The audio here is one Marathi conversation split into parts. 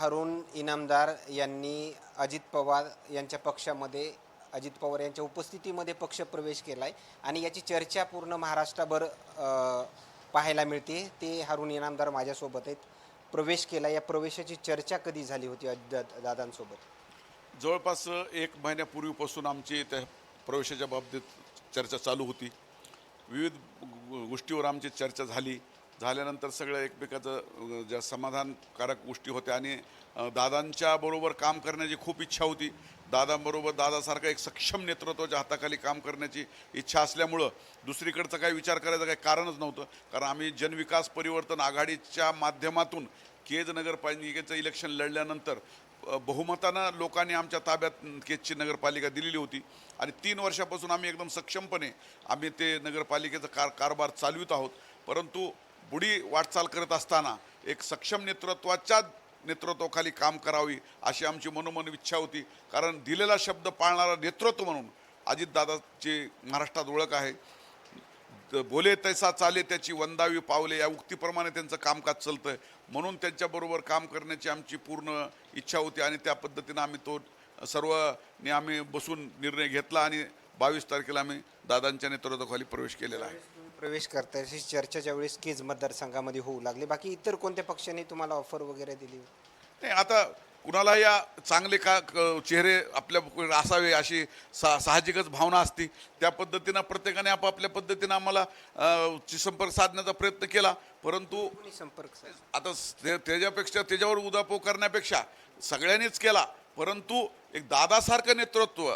हरुण इनामदार यांनी अजित पवार यांच्या पक्षामध्ये अजित पवार यांच्या उपस्थितीमध्ये पक्षप्रवेश केला आहे आणि याची चर्चा पूर्ण महाराष्ट्रभर पाहायला मिळते. ते हरुण इनामदार माझ्यासोबत आहेत. प्रवेश केला या प्रवेशाची चर्चा कधी झाली होती दादांसोबत? जवळपास एक महिन्यापूर्वीपासून आमची त्या प्रवेशाच्या बाबतीत चर्चा चालू होती. विविध गोष्टीवर आमची चर्चा झाली. झाल्यानंतर सगळं एकमेकाचं ज्या समाधानकारक गोष्टी होत्या आणि दादांच्याबरोबर दादांच्या बरोबर काम करण्याची खूप इच्छा होती. दादांबरोबर दादासारखं एक सक्षम नेतृत्वाच्या हाताखाली काम करण्याची इच्छा असल्यामुळं दुसरीकडचं काही विचार करायचं काही कारणच नव्हतं. कारण आम्ही जनविकास परिवर्तन आघाडीच्या माध्यमातून केज नगरपालिकेचं इलेक्शन लढल्यानंतर बहुमतानं लोकांनी आमच्या ताब्यात केजची नगरपालिका दिलेली होती. आणि तीन वर्षापासून आम्ही एकदम सक्षमपणे आम्ही ते नगरपालिकेचा कार कारभार चालवित आहोत. परंतु बुडी वाटचाल करत असताना एक सक्षम नेतृत्वाच्या नेतृत्वाखाली काम करावी अशी आमची मनोमन इच्छा होती. कारण दिलेला शब्द पाळणारा नेतृत्व म्हणून अजितदादाची महाराष्ट्रात ओळख आहे. बोले तैसा चाले त्याची वंदावी पावले या उक्तीप्रमाणे त्यांचं कामकाज चालतं म्हणून त्यांच्याबरोबर काम करण्याची आमची पूर्ण इच्छा होती आणि त्या पद्धतीनं आम्ही तो सर्वने आम्ही बसून निर्णय घेतला आणि बावीस तारखेला आम्ही दादांच्या नेतृत्वाखाली प्रवेश केलेला आहे. प्रवेश करता अशी चर्चा ज्यावेळेस केज मतदारसंघामध्ये होऊ लागली. बाकी इतर कोणत्या पक्षाने तुम्हाला ऑफर वगैरे दिली? नाही आता कुणाला या चांगले का चेहरे आपल्या असावे अशी सा साहजिकच भावना असती. त्या पद्धतीनं प्रत्येकाने आपापल्या पद्धतीनं आम्हाला संपर्क साधण्याचा प्रयत्न केला. परंतु संपर्क? आता त्याच्यापेक्षा त्याच्यावर उदापो करण्यापेक्षा सगळ्यांनीच केला. परंतु एक दादासारखं नेतृत्व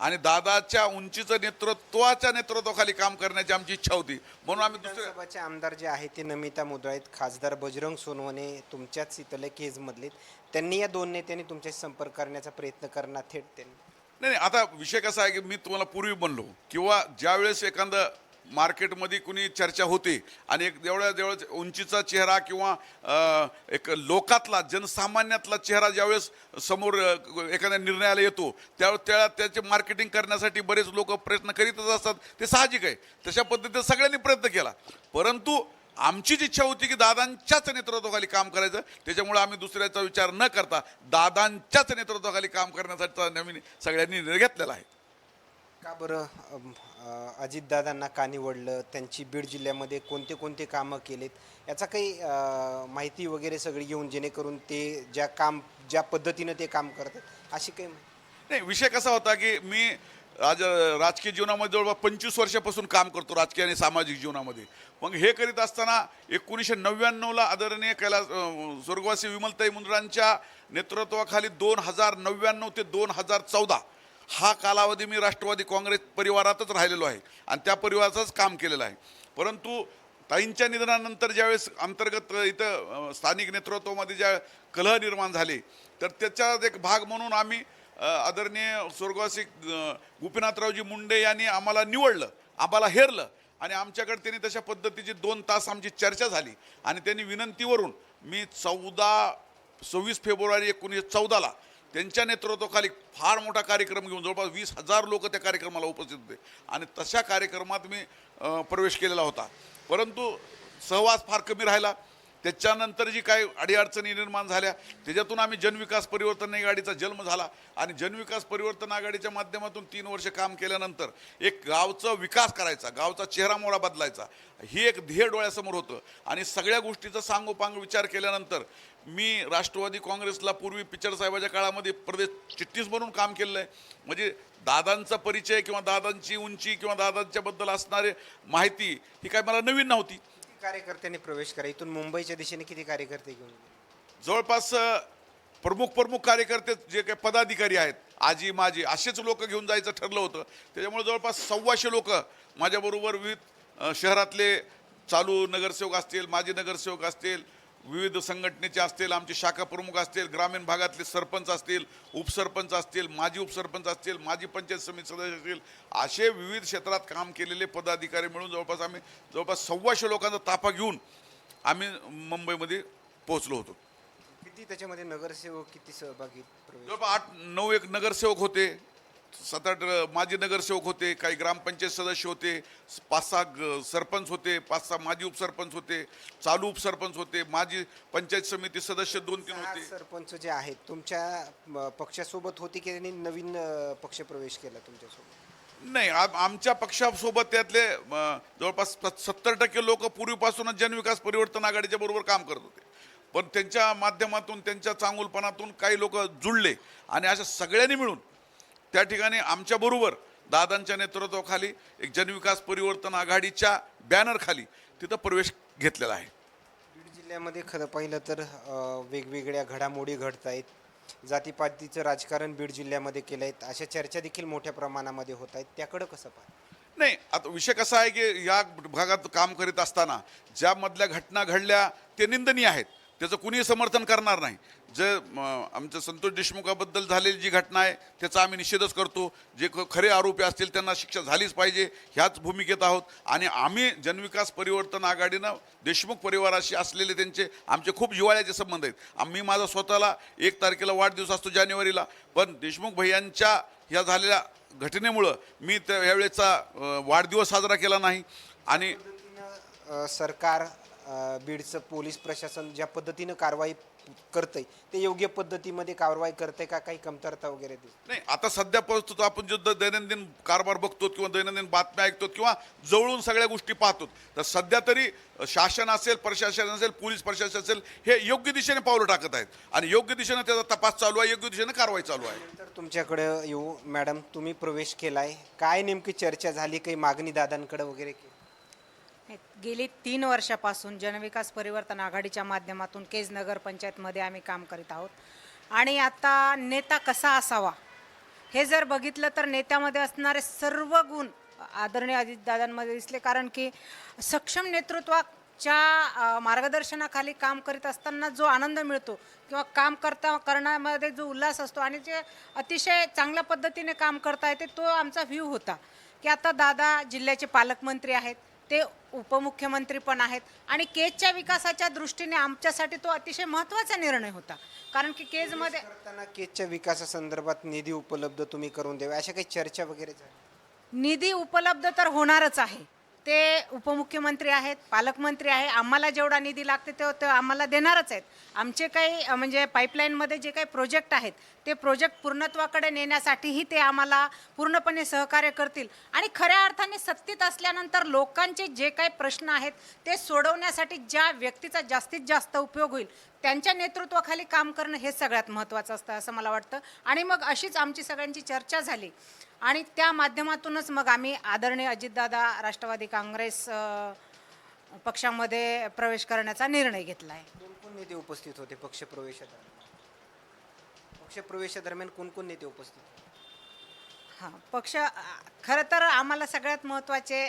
आणि दादाच्या उंचीचं नेतृत्वाच्या नेतृत्वाखाली काम करण्याची आमची इच्छा होती. म्हणून आम्ही दुसऱ्या आमदार जे आहेत ते नमिता मुदळे आहेत खासदार बजरंग सोनवणे तुमच्याच इथले केजमधले त्यांनी या दोन नेत्यांनी तुमच्याशी संपर्क करण्याचा प्रयत्न करणार थेट त्यांनी. नाही नाही, आता विषय कसा आहे की मी तुम्हाला पूर्वी बनलो किंवा ज्यावेळेस एखादं मार्केटमध्ये कुणी चर्चा होते आणि एक जेवढ्या जेवढ्या उंचीचा चेहरा किंवा एक लोकातला जनसामान्यातला चेहरा ज्यावेळेस समोर एखाद्या निर्णयाला येतो त्यावेळेस त्या त्याचे मार्केटिंग करण्यासाठी बरेच लोक प्रयत्न करीतच असतात. ते साहजिक आहे. तशा पद्धतीने सगळ्यांनी प्रयत्न केला. परंतु आमचीच इच्छा होती की दादांच्याच नेतृत्वाखाली काम करायचं. त्याच्यामुळे आम्ही दुसऱ्याचा विचार न करता दादांच्याच नेतृत्वाखाली काम करण्यासाठी नवीन सगळ्यांनी निर्णय घेतलेला आहे. का बरं? अजितदादांना का निवडलं? त्यांची बीड जिल्ह्यामध्ये कोणते कोणते कामं केलेत? याचा काही माहिती वगैरे सगळी घेऊन जेणेकरून ते ज्या काम ज्या पद्धतीनं ते काम करतात अशी काही नाही विषय कसा होता की मी राज राजकीय जीवनामध्ये जवळपास पंचवीस वर्षापासून काम करतो राजकीय आणि सामाजिक जीवनामध्ये. मग हे करीत असताना एकोणीसशे नव्याण्णवला आदरणीय कैलास स्वर्गवासी विमलताई मुंद्रांच्या नेतृत्वाखाली दोन हजार नव्याण्णव ते दोन हजार चौदा हा कालावधी मी राष्ट्रवादी काँग्रेस परिवारातच राहिलेलो आहे आणि त्या परिवाराचंच काम केलेलं आहे. परंतु ताईंच्या निधनानंतर ज्यावेळेस अंतर्गत इथं स्थानिक नेतृत्वामध्ये ज्या कलह निर्माण झाले तर त्याचा एक भाग म्हणून आम्ही आदरणीय स्वर्गवासी गोपीनाथरावजी मुंडे यांनी आम्हाला निवडलं आम्हाला हेरलं आणि आमच्याकडे त्यांनी तशा पद्धतीची दोन तास आमची चर्चा झाली आणि त्यांनी विनंतीवरून मी चौदा सव्वीस फेब्रुवारी एकोणीसशे चौदाला त्यांच्या नेतृत्वाखाली फार मोठा कार्यक्रम घेऊन जवळपास वीस हजार लोक त्या कार्यक्रमाला उपस्थित होते. आणि तशा कार्यक्रमात मी प्रवेश केलेला होता. परंतु सहवास फार कमी राहिला. त्याच्यानंतर जी काही अडीअडचणी निर्माण झाल्या त्याच्यातून आम्ही जनविकास परिवर्तन आघाडीचा जन्म झाला. आणि जनविकास परिवर्तन आघाडीच्या माध्यमातून तीन वर्ष काम केल्यानंतर एक गावचं विकास करायचा गावचा चेहरा मोहरा बदलायचा. ही एक ध्येय डोळ्यासमोर होतं. आणि सगळ्या गोष्टीचा सांगोपांग विचार केल्यानंतर मी राष्ट्रवादी काँग्रेसला पूर्वी पिक्चर साहेबाच्या काळामध्ये प्रदेश चिठ्ठीस म्हणून काम केलेलं आहे म्हणजे दादांचा परिचय किंवा दादांची उंची किंवा दादांच्याबद्दल असणारी माहिती ही काय मला नवीन नव्हती. कार्यकर्त्यांनी प्रवेश करा इथून मुंबईच्या दिशेने किती कार्यकर्ते घेऊन गेले? जवळपास अ, प्रमुख प्रमुख कार्यकर्ते जे काही पदाधिकारी आहेत आजी माजी असेच लोक घेऊन जायचं ठरलं होतं त्याच्यामुळे जवळपास सव्वाशे लोक माझ्याबरोबर विविध अ, शहरातले चालू नगरसेवक असतील माजी नगरसेवक असतील विविध संघटनेचे असतील आमचे शाखा प्रमुख असतील ग्रामीण भागातले सरपंच असतील उपसरपंच असतील माजी उपसरपंच असतील माजी पंचायत समिती सदस्य असतील असे विविध क्षेत्रात काम केलेले पदाधिकारी मिळून जवळपास आम्ही जवळपास सव्वाशे लोकांचा ताफा घेऊन आम्ही मुंबईमध्ये पोहोचलो होतो. किती त्याच्यामध्ये नगरसेवक किती सहभागी जवळपास आठ नऊ एक नगरसेवक होते. सात आठ माजी नगरसेवक होते काही ग्रामपंचायत सदस्य होते पाच सहा सरपंच होते पाच सहा माजी उपसरपंच होते चालू उपसरपंच होते माजी पंचायत समिती सदस्य दोन तीन होते सरपंच जे आहेत तुमच्या पक्षासोबत होती की त्यांनी नवीन अ, पक्षप्रवेश केला तुमच्यासोबत? नाही आम- आमच्या पक्षासोबत त्यातले जवळपास सत्तर टक्के लोक पूर्वीपासूनच जनविकास परिवर्तन आघाडीच्या बरोबर काम करत होते. पण त्यांच्या माध्यमातून त्यांच्या चांगुलपणातून काही लोक जुळले आणि अशा सगळ्यांनी मिळून त्या ठिकाणी आमच्या बरोबर दादांच्या नेतृत्वाखाली एक जनविकास परिवर्तन आघाडीच्या बॅनर खाली तिथं प्रवेश घेतलेला आहे. बीड जिल्ह्यामध्ये खरं पाहिलं तर वेगवेगळ्या घडामोडी घडत आहेत. जातीपातीचं राजकारण बीड जिल्ह्यामध्ये केलं आहेत अशा चर्चा देखील मोठ्या प्रमाणामध्ये होत आहेत. त्याकडं कसं पाहता? नाही आता विषय कसा आहे की या भागात काम करीत असताना ज्या मधल्या घटना घडल्या ते निंदनीय आहेत. त्याचं कुणीही समर्थन करणार नाही. जे आमच्या संतोष देशमुखाबद्दल झालेली जी घटना आहे त्याचा आम्ही निषेधच करतो. जे ख- खरे आरोपी असतील त्यांना शिक्षा झालीच पाहिजे ह्याच भूमिकेत आहोत. आणि आम्ही जनविकास परिवर्तन आघाडीनं देशमुख परिवाराशी असलेले त्यांचे आमचे खूप जिवाळ्याचे संबंध आहेत. आम्ही माझा स्वतःला एक तारखेला वाढदिवस असतो जानेवारीला. पण देशमुख भैयांच्या ह्या झालेल्या घटनेमुळं मी त्या यावेळेचा वाढदिवस साजरा केला नाही. आणि सरकार बीडचं पोलीस प्रशासन ज्या पद्धतीनं कारवाई करतंय ते योग्य पद्धतीमध्ये कारवाई करतंय का काही कमतरता वगैरे दिसते नाही? आता सध्या परिस्थिती आपण जो दैनंदिन कारभार बघतो किंवा दैनंदिन बातम्या ऐकतो किंवा जवळून सगळ्या गोष्टी पाहतो तर सध्या तरी शासन असेल प्रशासन असेल पोलीस प्रशासन असेल हे योग्य दिशेने पावलं टाकत आहेत. आणि योग्य दिशेने त्याचा तपास चालू आहे योग्य दिशेने कारवाई चालू आहे. तर तुमच्याकडे येऊ मॅडम तुम्ही प्रवेश केलाय. काय नेमकी चर्चा झाली? काही मागणी दादांकडे वगैरे? केली गेली तीन वर्षापासून जनविकास परिवर्तन आघाडीच्या माध्यमातून केज नगर पंचायतमध्ये आम्ही काम करीत आहोत. आणि आता नेता कसा असावा? हे जर बघितलं तर नेत्यामध्ये असणारे सर्व गुण आदरणीय अजितदादांमध्ये दिसले. कारण की सक्षम नेतृत्वाच्या मार्गदर्शनाखाली काम करीत असताना जो आनंद मिळतो किंवा काम करता करण्यामध्ये जो उल्हास असतो आणि जे अतिशय चांगल्या पद्धतीने काम करता येते तो आमचा व्ह्यू होता. की आता दादा जिल्ह्याचे पालकमंत्री आहेत. ते उपमुख्यमंत्री पण आहेत. आणि केजच्या विकासाच्या दृष्टीने आमच्यासाठी तो अतिशय महत्त्वाचा निर्णय होता. कारण की केजमध्ये करताना केजच्या विकासासंदर्भात निधी उपलब्ध तुम्ही करून द्यावे अशा काही चर्चा वगैरे झाल्या निधी उपलब्ध तर होणारच आहे. ते उपमुख्यमंत्री आहेत पालकमंत्री आहे. आम्हाला जेवढा निधी लागते तो ते आम्हाला देणारच आहेत. आमचे काही म्हणजे पाईपलाईनमध्ये जे काही प्रोजेक्ट आहेत ते प्रोजेक्ट पूर्णत्वाकडे नेण्यासाठीही ते आम्हाला पूर्णपणे सहकार्य करतील. आणि खऱ्या अर्थाने सत्तेत असल्यानंतर लोकांचे जे काही प्रश्न आहेत ते सोडवण्यासाठी ज्या व्यक्तीचा जास्तीत जास्त उपयोग होईल त्यांच्या नेतृत्वाखाली काम करणं हे सगळ्यात महत्त्वाचं असतं असं मला वाटतं. आणि मग अशीच आमची सगळ्यांची चर्चा झाली. आणि त्या माध्यमातूनच मग आम्ही आदरणीय अजितदादा राष्ट्रवादी काँग्रेस पक्षामध्ये प्रवेश करण्याचा निर्णय घेतला आहे कोण कोण नेते उपस्थित होते पक्षप्रवेशादरम्यान पक्षप्रवेशादरम्यान कोण कोण नेते उपस्थित होते? हां पक्ष खरं तर आम्हाला सगळ्यात महत्त्वाचे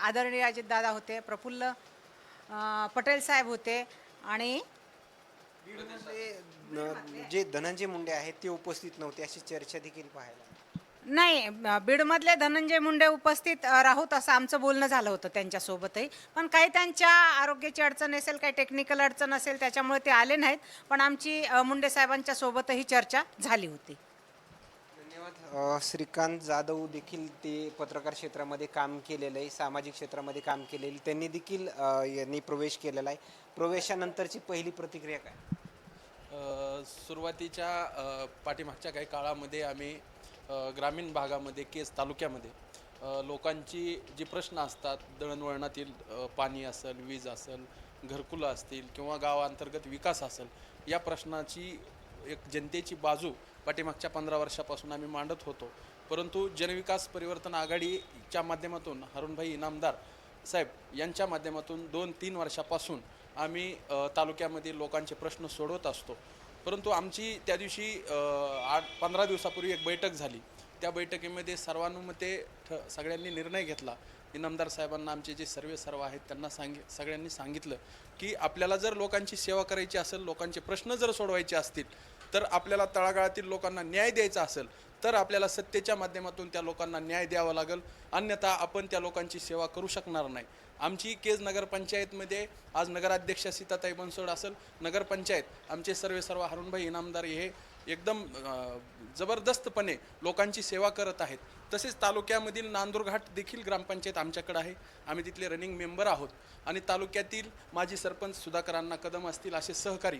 आदरणीय अजितदादा होते प्रफुल्ल अ, पटेल साहेब होते आणि बीडमध्ये न- जे धनंजय मुंडे आहेत ते उपस्थित नव्हते अशी चर्चा देखील पाहायला नाही बीडमधले धनंजय मुंडे उपस्थित राहूत असं आमचं बोलणं झालं होतं त्यांच्यासोबतही. पण काही त्यांच्या आरोग्याची अडचण असेल काही टेक्निकल अडचण असेल त्याच्यामुळे ते आले नाहीत. पण आमची मुंडे साहेबांच्या सोबतही चर्चा झाली होती. धन्यवाद. श्रीकांत जाधव देखील ते पत्रकार क्षेत्रामध्ये काम केलेलं आहे सामाजिक क्षेत्रामध्ये काम केलेलं. त्यांनी देखील यांनी प्रवेश केलेला आहे. प्रवेशानंतरची पहिली प्रतिक्रिया काय? सुरुवातीच्या पाठीमागच्या काही काळामध्ये आम्ही ग्रामीण भागामध्ये केस तालुक्यामध्ये लोकांची जी प्रश्न असतात दळणवळणातील पाणी असेल वीज असेल घरकुलं असतील किंवा गावांतर्गत विकास असेल या प्रश्नाची एक जनतेची बाजू पाठीमागच्या पंधरा वर्षापासून आम्ही मांडत होतो. परंतु जनविकास परिवर्तन आघाडीच्या माध्यमातून हरुणभाई इनामदार साहेब यांच्या माध्यमातून दोन तीन वर्षापासून आम्ही तालुक्यामध्ये तालुक्यामधील लोकांचे प्रश्न सोडवत असतो. परंतु आमची त्या दिवशी आठ पंधरा दिवसापूर्वी एक बैठक झाली. त्या बैठकीमध्ये सर्वानुमते ठ सगळ्यांनी निर्णय घेतला. इनामदार साहेबांना आमचे जे सर्वे सर्व आहेत त्यांना सांगि सगळ्यांनी सांगितलं की आपल्याला जर लोकांची सेवा करायची असेल लोकांचे प्रश्न जर सोडवायचे असतील तर आपल्याला तळागाळातील लोकांना न्याय द्यायचा असेल तर आपल्याला सत्तेच्या माध्यमातून त्या लोकांना न्याय द्यावा लागेल. अन्यथा आपण त्या लोकांची सेवा करू शकणार नाही. आमची केज नगरपंचायतमध्ये आज नगराध्यक्षा सीताताई बनसोड असेल. नगरपंचायत आमचे सर्वे सर्व हरुणभाई इनामदार हे एकदम जबरदस्तपणे लोकांची सेवा करत आहेत. तसेच तालुक्यामधील नांदूरघाट देखील ग्रामपंचायत आमच्याकडे आहे. आम्ही तिथले रनिंग मेंबर आहोत. आणि तालुक्यातील माजी सरपंच सुधाकरांना कदम असतील असे सहकारी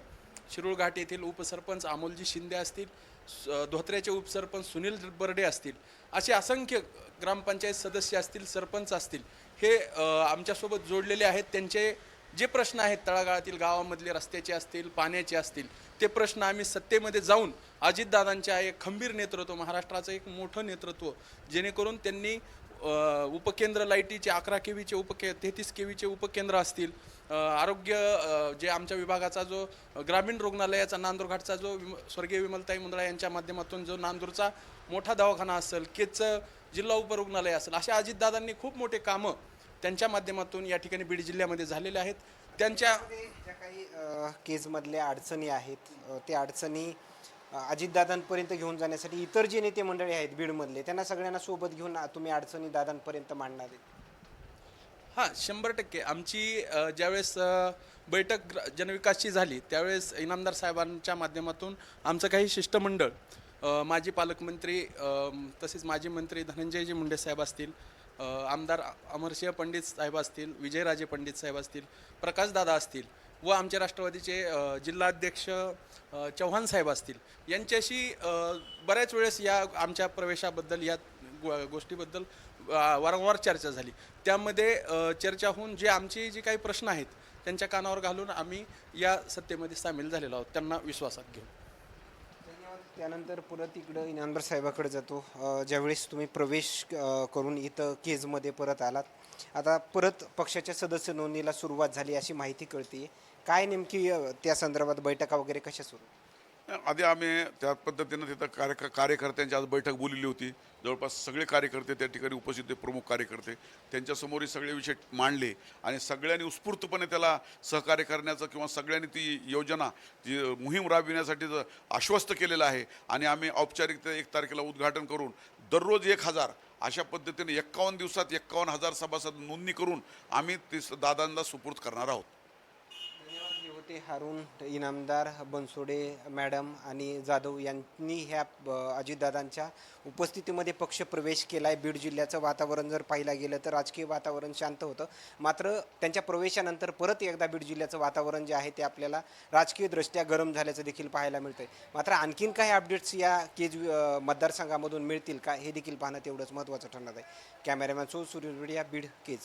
शिरूळ घाट येथील उपसरपंच अमोलजी शिंदे असतील स- धोत्र्याचे उपसरपंच सुनील बर्डे असतील असे असंख्य ग्रामपंचायत सदस्य असतील सरपंच असतील हे आमच्यासोबत जोडलेले आहेत. त्यांचे जे प्रश्न आहेत तळागाळातील गावामधले रस्त्याचे असतील पाण्याचे असतील ते प्रश्न आम्ही सत्तेमध्ये जाऊन अजितदादांच्या एक खंबीर नेतृत्व महाराष्ट्राचं एक मोठं नेतृत्व जेणेकरून त्यांनी उपकेंद्र लाईटीचे अकरा केवीचे उपके तेहतीस केवीचे उपकेंद्र असतील आरोग्य जे आमच्या विभागाचा जो ग्रामीण रुग्णालयाचा नांदूरघाटचा जो विम स्वर्गीय विमलताई मुंद्रा यांच्या माध्यमातून जो नांदूरचा मोठा दवाखाना असेल केचं जिल्हा उपरुग्णालय असेल अशा अजितदादांनी खूप मोठे कामं त्यांच्या माध्यमातून या ठिकाणी बीड जिल्ह्यामध्ये झालेले आहेत. त्यांच्या ज्या काही अ, केजमधल्या अडचणी आहेत अ, त्या अडचणी अ, अजितदादांपर्यंत घेऊन जाण्यासाठी इतर जे नेते मंडळी आहेत बीडमधले त्यांना सगळ्यांना सोबत घेऊन आ- तुम्ही अडचणी दादांपर्यंत मांडणार आहे हां शंभर टक्के. आमची अ, ज्यावेळेस अ, बैठक ग्र- जनविकासची झाली त्यावेळेस इनामदार साहेबांच्या माध्यमातून आमचं काही शिष्टमंडळ अ, माजी पालकमंत्री अ, तसेच माजी मंत्री धनंजयजी मुंडे साहेब असतील आमदार अमरसिंह पंडित साहेब असतील विजयराजे पंडित साहेब असतील प्रकाशदादा असतील व आमचे राष्ट्रवादीचे जिल्हाध्यक्ष चव्हाण साहेब असतील यांच्याशी बऱ्याच वेळेस या आमच्या प्रवेशाबद्दल या गोष्टीबद्दल वारंवार चर्चा झाली. त्यामध्ये चर्चा होऊन जे आमचे जे काही प्रश्न आहेत त्यांच्या कानावर घालून आम्ही या सत्तेमध्ये सामील झालेलो आहोत. त्यांना विश्वासात घेऊन. त्यानंतर परत इकडं इनामदार साहेबाकडे जातो. ज्यावेळेस तुम्ही प्रवेश करून इथं केजमध्ये परत आलात. आता परत पक्षाच्या सदस्य नोंदणीला सुरुवात झाली अशी माहिती कळते काय नेमकी त्या संदर्भात बैठका वगैरे कशा सुरू आधी आम्ही त्या पद्धतीनं तिथं कार्य कार्यकर्त्यांची आज बैठक बोललेली होती. जवळपास सगळे कार्यकर्ते त्या ठिकाणी उपस्थित होते प्रमुख कार्यकर्ते. त्यांच्यासमोर हे सगळे विषय मांडले आणि सगळ्यांनी उत्स्फूर्तपणे त्याला सहकार्य करण्याचं किंवा सगळ्यांनी ती योजना जी मोहीम राबविण्यासाठी आश्वस्त केलेलं आहे. आणि आम्ही औपचारिकता एक तारखेला उद्घाटन करून दररोज एक हजार अशा पद्धतीने एक्कावन्न दिवसात एक्कावन्न हजार सभासद नोंदणी करून आम्ही ते स- दादांना सुपूर्द करणार आहोत. ते हारून इनामदार बनसोडे मॅडम आणि जाधव यांनी ह्या अजितदादांच्या उपस्थितीमध्ये पक्ष प्रवेश केला आहे बीड जिल्ह्याचं वातावरण जर पाहिलं गेलं तर राजकीय वातावरण शांत होतं. मात्र त्यांच्या प्रवेशानंतर परत एकदा बीड जिल्ह्याचं वातावरण जे आहे ते आपल्याला राजकीयदृष्ट्या गरम झाल्याचं देखील पाहायला मिळतंय. मात्र आणखीन काही अपडेट्स या केज मतदारसंघामधून मिळतील का? हे देखील पाहणं तेवढंच महत्त्वाचं ठरणार आहे. कॅमेरामॅन सो सूर्यविडिया बीड केज.